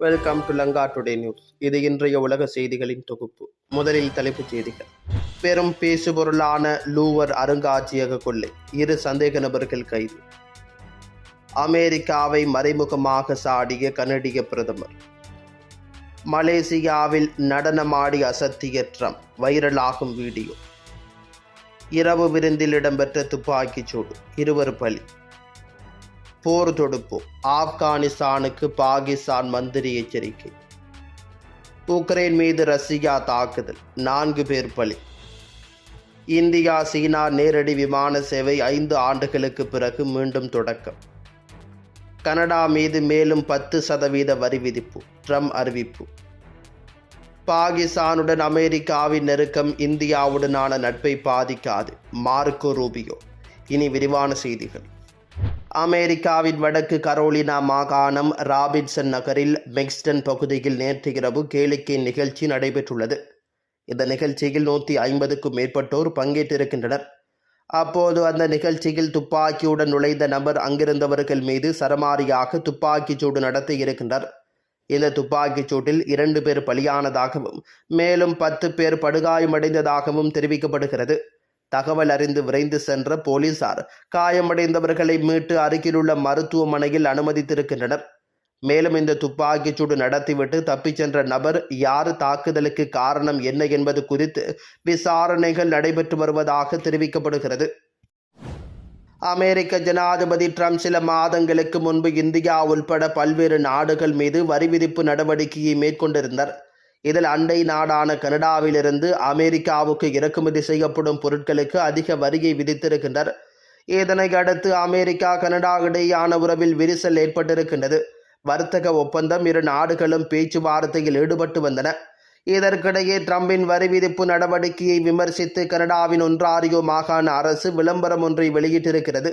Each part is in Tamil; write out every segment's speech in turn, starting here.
Welcome to Lanka today news இது இன்றைய உலக செய்திகளின் தொகுப்பு. முதலில் தலைப்புச் செய்திகள். பெரும் பேசுபொருளான லூவர் அருங்காட்சியக கொள்ளை. இரு சந்தேக நபர்கள் கைது. அமெரிக்காவை மறைமுகமாக சாடிய கனடிய பிரதமர். மலேசியாவில் நடனமாடி அசத்திய ட்ரம்ப். வைரலாகும் வீடியோ. இரவு விருந்தில் இடம்பெற்ற துப்பாக்கிச் சூடு. இருவர் பலி. போர் தொடுப்பு. ஆப்கானிஸ்தானுக்கு பாகிஸ்தான் மந்திரி எச்சரிக்கை. உக்ரைன் மீது ரஷ்யா தாக்குதல். நான்கு பேர் பலி. இந்தியா சீனா நேரடி விமான சேவை ஐந்து ஆண்டுகளுக்கு பிறகு மீண்டும் தொடக்கம். கனடா மீது மேலும் பத்து சதவீத வரி விதிப்பு. ட்ரம்ப் அறிவிப்பு. பாகிஸ்தானுடன் அமெரிக்காவின் நெருக்கம் இந்தியாவுடனான நட்பை பாதிக்காது. Marco Rubio. இனி விரிவான செய்திகள். அமெரிக்காவின் வடக்கு கரோலினா மாகாணம் ராபின்சன் நகரில் மெக்ஸ்டன் பகுதியில் நேற்று இரவு கேளிக்கை நிகழ்ச்சி நடைபெற்றுள்ளது. இந்த நிகழ்ச்சியில் நூற்றி ஐம்பதுக்கும் மேற்பட்டோர் பங்கேற்றிருக்கின்றனர். அப்போது அந்த நிகழ்ச்சியில் துப்பாக்கியுடன் நுழைந்த நபர் அங்கிருந்தவர்கள் மீது சரமாரியாக துப்பாக்கிச் சூடு நடத்தி இருக்கின்றார் இந்த துப்பாக்கிச் சூட்டில் இரண்டு பேர் பலியானதாகவும் மேலும் பத்து பேர் படுகாயமடைந்ததாகவும் தெரிவிக்கப்படுகிறது. தகவல் அறிந்து விரைந்து சென்ற போலீசார் காயமடைந்தவர்களை மீட்டு அருகிலுள்ள மருத்துவமனையில் அனுமதித்திருக்கின்றனர். மேலும் இந்த துப்பாக்கிச் சூடு நடத்திவிட்டு தப்பிச் சென்ற நபர் யார் தாக்குதலுக்கு காரணம் என்ன என்பது குறித்து விசாரணைகள் நடைபெற்று வருவதாக தெரிவிக்கப்படுகிறது. அமெரிக்க ஜனாதிபதி ட்ரம்ப் சில மாதங்களுக்கு முன்பு இந்தியா உள்பட பல்வேறு நாடுகள் மீது வரி விதிப்பு நடவடிக்கையை மேற்கொண்டிருந்தார். இதில் அண்டை நாடான கனடாவிலிருந்து அமெரிக்காவுக்கு இறக்குமதி செய்யப்படும் பொருட்களுக்கு அதிக வரியை விதித்திருக்கின்றனர். இதனை அடுத்து அமெரிக்கா கனடா இடையேயான உறவில் விரிசல் ஏற்பட்டிருக்கின்றது. வர்த்தக ஒப்பந்தம் இரு நாடுகளும் பேச்சுவார்த்தையில் ஈடுபட்டு வந்தன. இதற்கிடையே ட்ரம்பின் வரி விதிப்பு நடவடிக்கையை விமர்சித்து கனடாவின் ஒன்றாரியோ மாகாண அரசு விளம்பரம் ஒன்றை வெளியிட்டிருக்கிறது.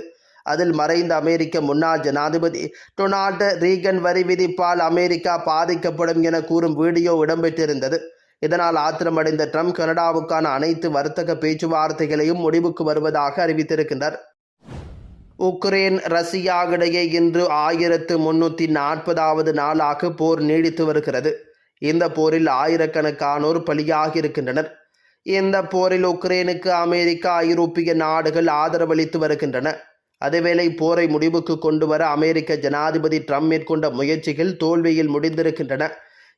அதில் மறைந்த அமெரிக்க முன்னாள் ஜனாதிபதி டொனால்டு ரீகன் வரி விதிப்பால் அமெரிக்கா பாதிக்கப்படும் என கூறும் வீடியோ இடம்பெற்றிருந்தது. இதனால் ஆத்திரமடைந்த ட்ரம்ப் கனடாவுக்கான அனைத்து வர்த்தக பேச்சுவார்த்தைகளையும் முடிவுக்கு வருவதாக அறிவித்திருக்கின்றார். உக்ரைன் ரஷ்யா இடையே இன்று ஆயிரத்து முன்னூற்றி நாற்பதாவது நாளாக போர் நீடித்து வருகிறது. இந்த போரில் ஆயிரக்கணக்கானோர் பலியாகி இருக்கின்றனர். இந்த போரில் உக்ரைனுக்கு அமெரிக்கா ஐரோப்பிய நாடுகள் ஆதரவளித்து வருகின்றன. அதேவேளை போரை முடிவுக்கு கொண்டு வர அமெரிக்க ஜனாதிபதி ட்ரம்ப் மேற்கொண்ட முயற்சிகள் தோல்வியில் முடிந்திருக்கின்றன.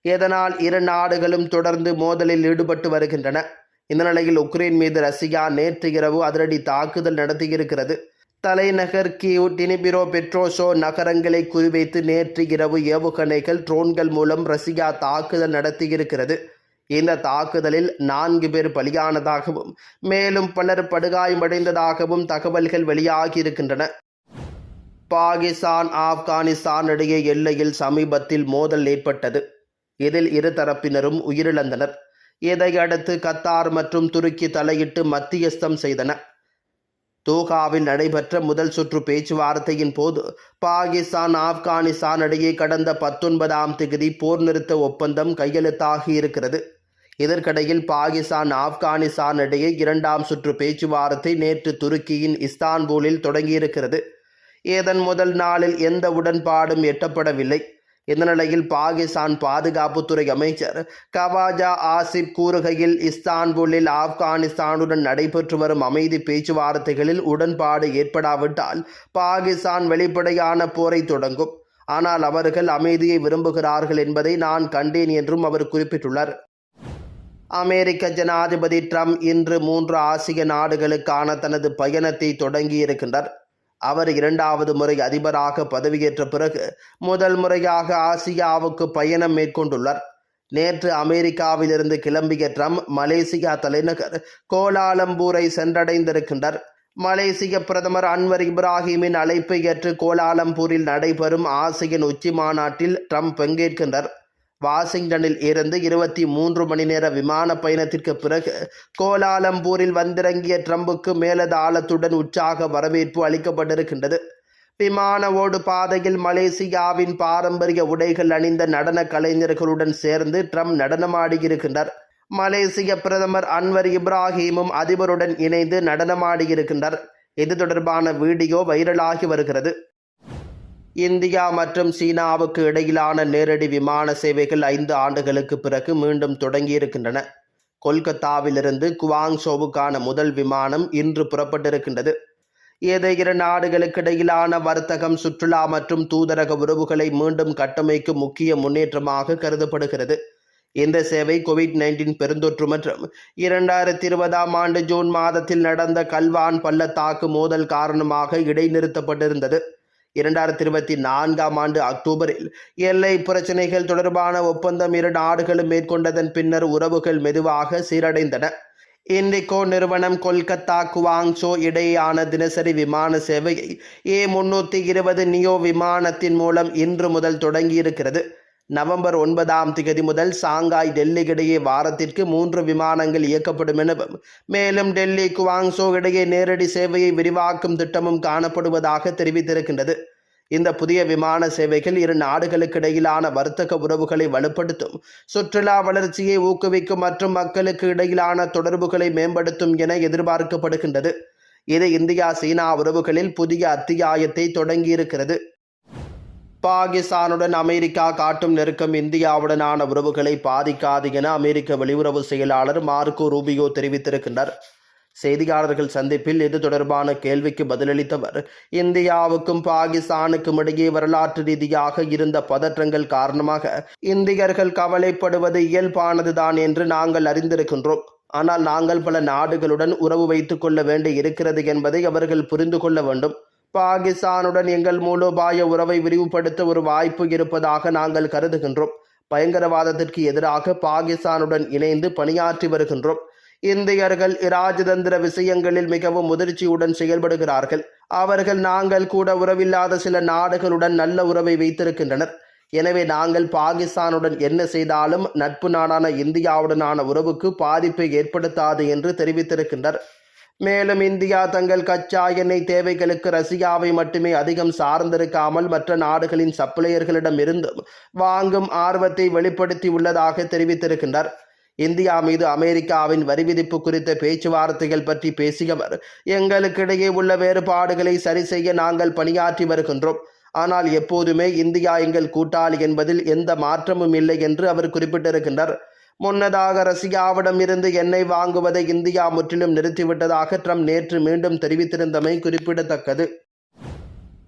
இதனால் இரு நாடுகளும் தொடர்ந்து மோதலில் ஈடுபட்டு வருகின்றன. இந்த நிலையில் உக்ரைன் மீது ரஷ்யா நேற்று இரவு அதிரடி தாக்குதல் நடத்தியிருக்கிறது. தலைநகர் கியூ டினிபிரோ பெட்ரோசோ நகரங்களை குறிவைத்து நேற்று இரவு ஏவுகணைகள் ட்ரோன்கள் மூலம் ரஷ்யா தாக்குதல் நடத்தியிருக்கிறது. இந்த தாக்குதலில் நான்கு பேர் பலியானதாகவும் மேலும் பலர் படுகாயமடைந்ததாகவும் தகவல்கள் வெளியாகியிருக்கின்றன. பாகிஸ்தான் ஆப்கானிஸ்தான் இடையே எல்லையில் சமீபத்தில் மோதல் ஏற்பட்டது. இதில் இரு தரப்பினரும் உயிரிழந்தனர். இதையடுத்து கத்தார் மற்றும் துருக்கி தலையிட்டு மத்தியஸ்தம் செய்தன. தூகாவில் நடைபெற்ற முதல் சுற்று பேச்சுவார்த்தையின் போது பாகிஸ்தான் ஆப்கானிஸ்தான் இடையே கடந்த பத்தொன்பதாம் தேதி போர் நிறுத்த ஒப்பந்தம் கையெழுத்தாகி இருக்கிறது இதற்கிடையில் பாகிஸ்தான் ஆப்கானிஸ்தான் இடையே இரண்டாம் சுற்று பேச்சுவார்த்தை நேற்று துருக்கியின் இஸ்தான்பூலில் தொடங்கியிருக்கிறது. இதன் முதல் நாளில் எந்த உடன்பாடும் எட்டப்படவில்லை. இந்த நிலையில் பாகிஸ்தான் பாதுகாப்புத்துறை அமைச்சர் கவாஜா ஆசிப் கூறுகையில் இஸ்தான்புல்லில் ஆப்கானிஸ்தானுடன் நடைபெற்று வரும் அமைதி பேச்சுவார்த்தைகளில் உடன்பாடு ஏற்படாவிட்டால் பாகிஸ்தான் வெளிப்படையான போரை தொடங்கும். ஆனால் அவர்கள் அமைதியை விரும்புகிறார்கள் என்பதை நான் கண்டேன் என்றும் அவர் குறிப்பிட்டுள்ளார். அமெரிக்க ஜனாதிபதி ட்ரம்ப் இன்று மூன்று ஆசிய நாடுகளுக்கான தனது பயணத்தை தொடங்கியிருக்கின்றார். அவர் இரண்டாவது முறை அதிபராக பதவியேற்ற பிறகு முதல் முறையாக ஆசியாவுக்கு பயணம் மேற்கொண்டுள்ளார். நேற்று அமெரிக்காவிலிருந்து கிளம்பிய ட்ரம்ப் மலேசியா தலைநகர் கோலாலம்பூரை சென்றடைந்திருக்கின்றார். மலேசிய பிரதமர் அன்வர் இப்ராஹிமின் அழைப்பை ஏற்று கோலாலம்பூரில் நடைபெறும் ஆசியன் உச்சி மாநாட்டில் ட்ரம்ப் பங்கேற்கின்றார். வாஷிங்டனில் இருந்து இருபத்தி மூன்று மணி நேர விமான பயணத்திற்கு பிறகு கோலாலம்பூரில் வந்திறங்கிய ட்ரம்புக்கு மேலதாளத்துடன் உற்சாக வரவேற்பு அளிக்கப்பட்டிருக்கின்றது. விமான ஓடு பாதையில் மலேசியாவின் பாரம்பரிய உடைகள் அணிந்த நடன கலைஞர்களுடன் சேர்ந்து ட்ரம்ப் நடனமாடியிருக்கின்றார். மலேசிய பிரதமர் அன்வர் இப்ராஹிமும் அதிபருடன் இணைந்து நடனமாடியிருக்கின்றார். இது தொடர்பான வீடியோ வைரலாகி வருகிறது. இந்தியா மற்றும் சீனாவுக்கு இடையிலான நேரடி விமான சேவைகள் ஐந்து ஆண்டுகளுக்கு பிறகு மீண்டும் தொடங்கியிருக்கின்றன. கொல்கத்தாவிலிருந்து குவாங்ஷோவுக்கான முதல் விமானம் இன்று புறப்பட்டிருக்கின்றது. இது இரு நாடுகளுக்கு இடையிலான வர்த்தகம் சுற்றுலா மற்றும் தூதரக உறவுகளை மீண்டும் கட்டமைக்கும் முக்கிய முன்னேற்றமாக கருதப்படுகிறது. இந்த சேவை கோவிட் நைன்டீன் பெருந்தொற்று மற்றும் இரண்டாயிரத்தி இருபதாம் ஆண்டு ஜூன் மாதத்தில் நடந்த கல்வான் பள்ளத்தாக்கு மோதல் காரணமாக இடைநிறுத்தப்பட்டிருந்தது. இரண்டாயிரத்தி இருபத்தி நான்காம் ஆண்டு அக்டோபரில் எல்லை பிரச்சினைகள் தொடர்பான ஒப்பந்தம் இரு நாடுகளும் மேற்கொண்டதன் பின்னர் உறவுகள் மெதுவாக சீரடைந்தன. இண்டிகோ நிறுவனம் கொல்கத்தா குவாங்சோ இடையேயான தினசரி விமான சேவையை ஏ முன்னூற்றி இருபது நியோ விமானத்தின் மூலம் இன்று முதல் தொடங்கியிருக்கிறது. நவம்பர் ஒன்பதாம் தேதி முதல் சாங்காய் டெல்லி இடையே வாரத்திற்கு மூன்று விமானங்கள் இயக்கப்படும் எனவும் மேலும் டெல்லி குவாங்சோ இடையே நேரடி சேவையை விரிவாக்கும் திட்டமும் காணப்படுவதாக தெரிவித்திருக்கின்றது. இந்த புதிய விமான சேவைகள் இரு நாடுகளுக்கு இடையிலான வர்த்தக உறவுகளை வலுப்படுத்தும் சுற்றுலா வளர்ச்சியை ஊக்குவிக்கும் மற்றும் மக்களுக்கு இடையிலான தொடர்புகளை மேம்படுத்தும் என எதிர்பார்க்கப்படுகின்றது. இது இந்தியா சீனா உறவுகளில் புதிய அத்தியாயத்தை தொடங்கியிருக்கிறது. பாகிஸ்தானுடன் அமெரிக்கா காட்டும் நெருக்கம் இந்தியாவுடனான உறவுகளை பாதிக்காது என அமெரிக்க வெளியுறவு செயலாளர் மார்க்கோ ரூபியோ தெரிவித்திருக்கின்றார். செய்தியாளர்கள் சந்திப்பில் இது தொடர்பான கேள்விக்கு பதிலளித்தவர் இந்தியாவுக்கும் பாகிஸ்தானுக்கும் இடையே வரலாற்று ரீதியாக இருந்த பதற்றங்கள் காரணமாக இந்தியர்கள் கவலைப்படுவது இயல்பானதுதான் என்று நாங்கள் அறிந்திருக்கின்றோம். ஆனால் நாங்கள் பல நாடுகளுடன் உறவு வைத்துக் கொள்ள வேண்டி இருக்கிறது என்பதை அவர்கள் புரிந்து கொள்ள வேண்டும். பாகிஸ்தானுடன் எங்கள் மூலோபாய உறவை விரிவுபடுத்த ஒரு வாய்ப்பு இருப்பதாக நாங்கள் கருதுகின்றோம். பயங்கரவாதத்திற்கு எதிராக பாகிஸ்தானுடன் இணைந்து பணியாற்றி வருகின்றோம். இந்தியர்கள் இராஜதந்திர விஷயங்களில் மிகவும் முதிர்ச்சியுடன் செயல்படுகிறார்கள். அவர்கள் நாங்கள் கூட உறவில்லாத சில நாடுகளுடன் நல்ல உறவை வைத்திருக்கின்றனர். எனவே நாங்கள் பாகிஸ்தானுடன் என்ன செய்தாலும் நட்பு நாடான இந்தியாவுடனான உறவுக்கு பாதிப்பை ஏற்படுத்தாது என்று தெரிவித்திருக்கின்றனர். மேலும் இந்தியா தங்கள் கச்சா எண்ணெய் தேவைகளுக்கு ரஷ்யாவை மட்டுமே அதிகம் சார்ந்திருக்காமல் மற்ற நாடுகளின் சப்ளையர்களிடம் இருந்தும் வாங்கும் ஆர்வத்தை வெளிப்படுத்தி உள்ளதாக தெரிவித்திருக்கின்றார். இந்தியா மீது அமெரிக்காவின் வரி விதிப்பு குறித்த பேச்சுவார்த்தைகள் பற்றி பேசியவர் எங்களுக்கிடையே உள்ள வேறுபாடுகளை சரி செய்ய நாங்கள் பணியாற்றி வருகின்றோம். ஆனால் எப்போதுமே இந்தியா எங்கள் கூட்டாளி என்பதில் எந்த மாற்றமும் இல்லை என்று அவர் குறிப்பிட்டிருக்கின்றார். முன்னதாக ரஷ்யாவிடம் இருந்து எண்ணெய் வாங்குவதை இந்தியா முற்றிலும் நிறுத்திவிட்டதாக ட்ரம்ப் நேற்று மீண்டும் தெரிவித்திருந்தமை குறிப்பிடத்தக்கது.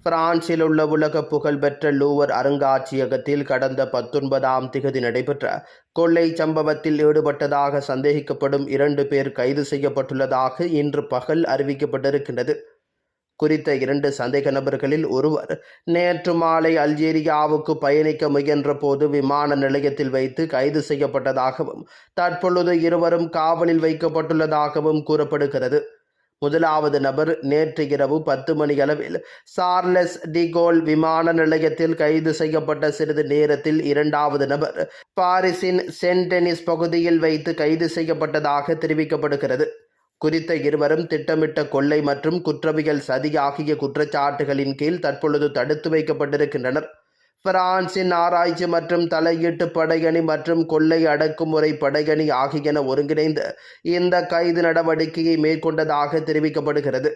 பிரான்சில் உள்ள உலக புகழ்பெற்ற லூவர் அருங்காட்சியகத்தில் கடந்த பத்தொன்பதாம் திகதி நடைபெற்ற கொள்ளை சம்பவத்தில் ஈடுபட்டதாக சந்தேகிக்கப்படும் இரண்டு பேர் கைது செய்யப்பட்டுள்ளதாக இன்று பகல் அறிவிக்கப்பட்டிருக்கின்றது. குறித்த இரண்டு சந்தேக நபர்களில் ஒருவர் நேற்று மாலை அல்ஜீரியாவுக்கு பயணிக்க முயன்ற போது விமான நிலையத்தில் வைத்து கைது செய்யப்பட்டதாகவும் தற்பொழுது இருவரும் காவலில் வைக்கப்பட்டுள்ளதாகவும் கூறப்படுகிறது. முதலாவது நபர் நேற்று இரவு பத்து மணி அளவில் சார்லஸ் டிகோல் விமான நிலையத்தில் கைது செய்யப்பட்ட சிறிது நேரத்தில் இரண்டாவது நபர் பாரிஸின் சென்டெனிஸ் பகுதியில் வைத்து கைது செய்யப்பட்டதாக தெரிவிக்கப்படுகிறது. குறித்த இருவரும் திட்டமிட்ட கொள்ளை மற்றும் குற்றவியல் சதி ஆகிய குற்றச்சாட்டுகளின் கீழ் தற்பொழுது தடுத்து வைக்கப்பட்டிருக்கின்றனர். பிரான்சின் ஆராய்ச்சி மற்றும் தலையீட்டு படையணி மற்றும் கொள்ளை அடக்குமுறை படையணி ஆகியன ஒருங்கிணைந்து இந்த கைது நடவடிக்கையை மேற்கொண்டதாக தெரிவிக்கப்படுகிறது.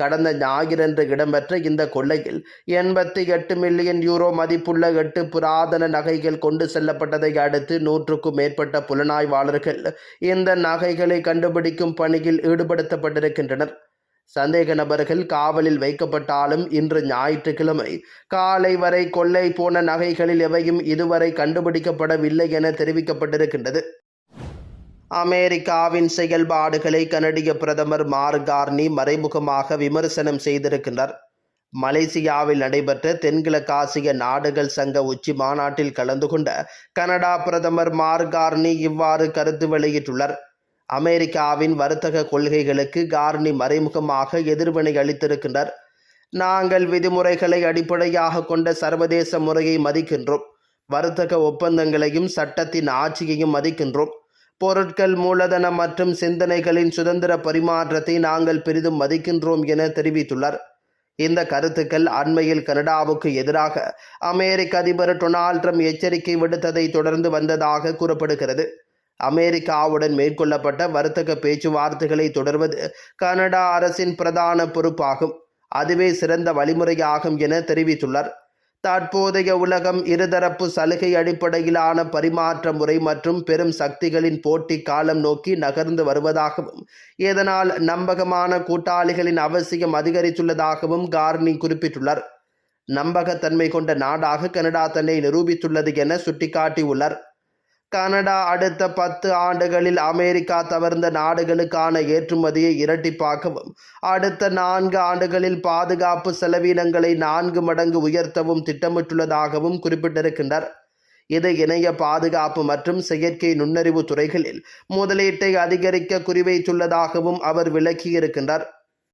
கடந்த ஞாயிறன்று இடம்பெற்ற இந்த கொள்ளையில் எண்பத்தி எட்டு மில்லியன் யூரோ மதிப்புள்ள எட்டு புராதன நகைகள் கொண்டு செல்லப்பட்டதை அடுத்து நூற்றுக்கும் மேற்பட்ட புலனாய்வாளர்கள் இந்த நகைகளை கண்டுபிடிக்கும் பணியில் ஈடுபடுத்தப்பட்டிருக்கின்றனர். சந்தேக நபர்கள் காவலில் வைக்கப்பட்டாலும் இன்று ஞாயிற்றுக்கிழமை காலை வரை கொள்ளை போன நகைகளில் எவையும் இதுவரை கண்டுபிடிக்கப்படவில்லை என தெரிவிக்கப்பட்டிருக்கின்றது. அமெரிக்காவின் செயல்பாடுகளை கனடிய பிரதமர் மார்கார்னி மறைமுகமாக விமர்சனம் செய்திருக்கின்றார் மலேசியாவில் நடைபெற்ற தென்கிழக்காசிய நாடுகள் சங்க உச்சி மாநாட்டில் கலந்து கொண்ட கனடா பிரதமர் மார்கார்னி இவ்வாறு கருத்து வெளியிட்டுள்ளார். அமெரிக்காவின் வர்த்தக கொள்கைகளுக்கு கார்னி மறைமுகமாக எதிர்வினை அளித்திருக்கின்றார் நாங்கள் விதிமுறைகளை அடிப்படையாக கொண்ட சர்வதேச முறையை மதிக்கின்றோம். வர்த்தக ஒப்பந்தங்களையும் சட்டத்தின் ஆட்சியையும் மதிக்கின்றோம். பொருட்கள் மூலதனம் மற்றும் சிந்தனைகளின் சுதந்திர பரிமாற்றத்தை நாங்கள் பெரிதும் மதிக்கின்றோம் என தெரிவித்துள்ளார். இந்த கருத்துக்கள் அண்மையில் கனடாவுக்கு எதிராக அமெரிக்க அதிபர் டொனால்ட் ட்ரம்ப் எச்சரிக்கை விடுத்ததை தொடர்ந்து வந்ததாக கூறப்படுகிறது. அமெரிக்காவுடன் மேற்கொள்ளப்பட்ட வர்த்தக பேச்சுவார்த்தைகளை தொடர்வது கனடா அரசின் பிரதான பொறுப்பாகும். அதுவே சிறந்த வழிமுறையாகும் என தெரிவித்துள்ளார். தற்போதைய உலகம் இருதரப்பு சலுகை அடிப்படையிலான பரிமாற்ற முறை மற்றும் பெரும் சக்திகளின் போட்டி காலம் நோக்கி நகர்ந்து வருவதாகவும் இதனால் நம்பகமான கூட்டாளிகளின் அவசியம் அதிகரித்துள்ளதாகவும் கார்னி குறிப்பிட்டுள்ளார். நம்பகத்தன்மை கொண்ட நாடாக கனடா தன்னை நிரூபித்துள்ளது என சுட்டிக்காட்டியுள்ளார். கனடா அடுத்த பத்து ஆண்டுகளில் அமெரிக்கா தவிர்ந்த நாடுகளுக்கான ஏற்றுமதியை இரட்டிப்பாக்கவும் அடுத்த நான்கு ஆண்டுகளில் பாதுகாப்பு செலவினங்களை நான்கு மடங்கு உயர்த்தவும் திட்டமிட்டுள்ளதாகவும் குறிப்பிட்டிருக்கின்றார். இது இணைய பாதுகாப்பு மற்றும் செயற்கை நுண்ணறிவு துறைகளில் முதலீட்டை அதிகரிக்க குறிவைத்துள்ளதாகவும் அவர் விளக்கியிருக்கின்றார்.